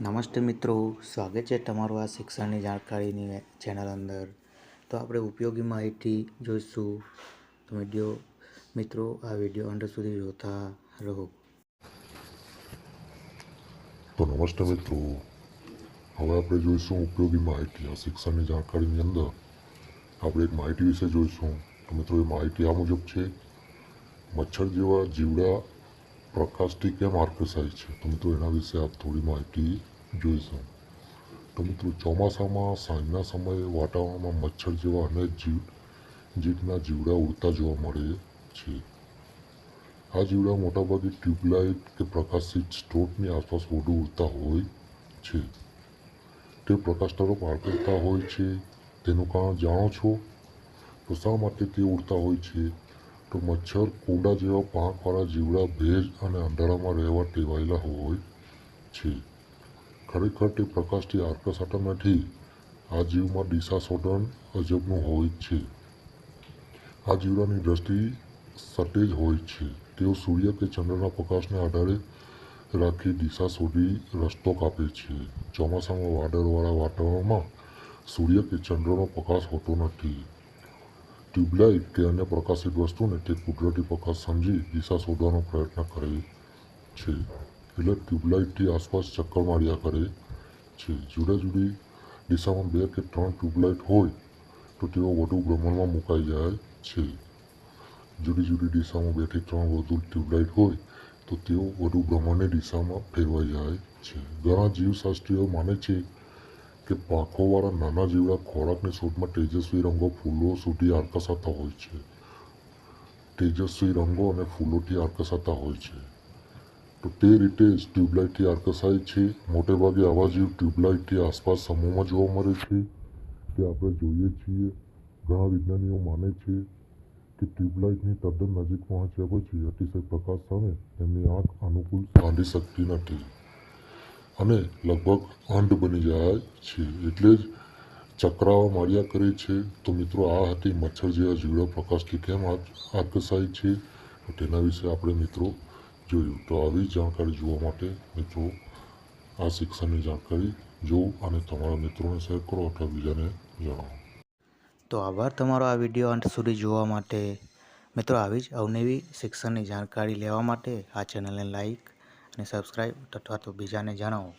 નમસ્તે મિત્રો, સ્વાગત છે તમારું આ શિક્ષણની જાણકારીની ચેનલ અંદર. તો આપણે ઉપયોગી માહિતી જોઈશું. તો વીડિયો, મિત્રો, આ વીડિયો અંત સુધી જોતા રહો. તો નમસ્તે મિત્રો. હવે આપણે જોઈશું ઉપયોગી માહિતી આ શિક્ષણની જાણકારીની અંદર. આપણે એક માહિતી વિશે જોઈશું. તો મિત્રો, એ માહિતી આ મુજબ છે. મચ્છર જેવા જીવડા પ્રકાશથી કેમ આકર્ષાય છે. તો મિત્રો એના વિશે આપ થોડી માહિતી જોઈશું તો મિત્રો ચોમાસામાં, સાંજના સમયે વાતાવરણમાં મચ્છર જેવા અનેક જીવ જીવના જીવડા ઉડતા જોવા મળે છે. આ જીવડા મોટાભાગે ટ્યુબલાઇટ કે પ્રકાશિત સ્ત્રોતની આસપાસ વધુ ઉડતા હોય છે. તે પ્રકાશ તરફ આકર્ષતા હોય છે. તેનું કારણ જાણો છો? તો શા માટે તે ઉડતા હોય છે? તો મચ્છર, કોડા જેવા પાંખવાળા જીવડા, ભેજ અને અંધારામાં રહેવા ટેવાયેલા હોય છે. ખરેખર તે પ્રકાશથી આકર્ષાતા નથી. આ જીવમાં દિશા શોધન અજબનું હોય છે. આ જીવડાની દ્રષ્ટિ સટેજ હોય છે. તેઓ સૂર્ય કે ચંદ્રના પ્રકાશને આધારે રાખી દિશા શોધી રસ્તો કાપે છે. ચોમાસામાં વાદળવાળા વાતાવરણમાં સૂર્ય કે ચંદ્રનો પ્રકાશ હોતો નથી. ટ્યુબલાઇટ કે અન્ય પ્રકાશિત વસ્તુને તે કુદરતી પ્રકાશ સમજી દિશા શોધવાનો પ્રયત્ન કરે છે. એટલે ટ્યુબલાઇટથી આસપાસ ચક્કર માર્યા કરે છે. જુદા જુદી દિશામાં બે કે ત્રણ ટ્યુબલાઇટ હોય તો તેઓ વધુ ભ્રમણમાં મુકાઈ જાય છે. જુદી જુદી દિશામાં બેથી ત્રણ વધુ ટ્યુબલાઇટ હોય તો તેઓ વધુ ભ્રમણની દિશામાં ફેરવાઈ જાય છે. ઘણા જીવશાસ્ત્રીઓ માને છે કે પાંખોવાળા નાના જીવડા ખોરાકની શોધમાં તેજસ્વી રંગો ફૂલો સુધી આકર્ષાતા હોય છે. તેજસ્વી રંગો અને ફૂલોથી આકર્ષાતા હોય છે. તો તે રીતે જ ટ્યુબલાઇટથી આકર્ષાય છે. મોટેભાગે આવા જીવ ટ્યુબલાઇટથી આસપાસ સમૂહમાં જોવા મળે છે તે આપણે જોઈએ છીએ, ઘણા વિજ્ઞાનીઓ માને છે કે ટ્યુબલાઇટની તદ્દન નજીક પહોંચ્યા પછી અતિશય પ્રકાશ સામે તેમની આંખ અનુકૂળ બાંધી શકતી નથી. અને લગભગ અંધ બની જાય છે. એટલે જ ચક્રાવા માર્યા કરે છે. તો મિત્રો, આ હતી મચ્છર જેવા જીવડા પ્રકાશથી કેમ આક- આકર્ષાય છે? તેના વિશે આપણે મિત્રો જોયું. તો આવી જાણકારી જોવા માટે મિત્રો આ શિક્ષણની જાણકારી જોવું અને તમારા મિત્રોને શેર કરો અથવા બીજાને જણાવો. તો આભાર તમારો આ વીડિયો અંત સુધી જોવા માટે. મિત્રો, આવી જ અવનવી શિક્ષણની જાણકારી લેવા માટે આ ચેનલને લાઈક અને સબસ્ક્રાઈબ તથા તો બીજાને જણાવો.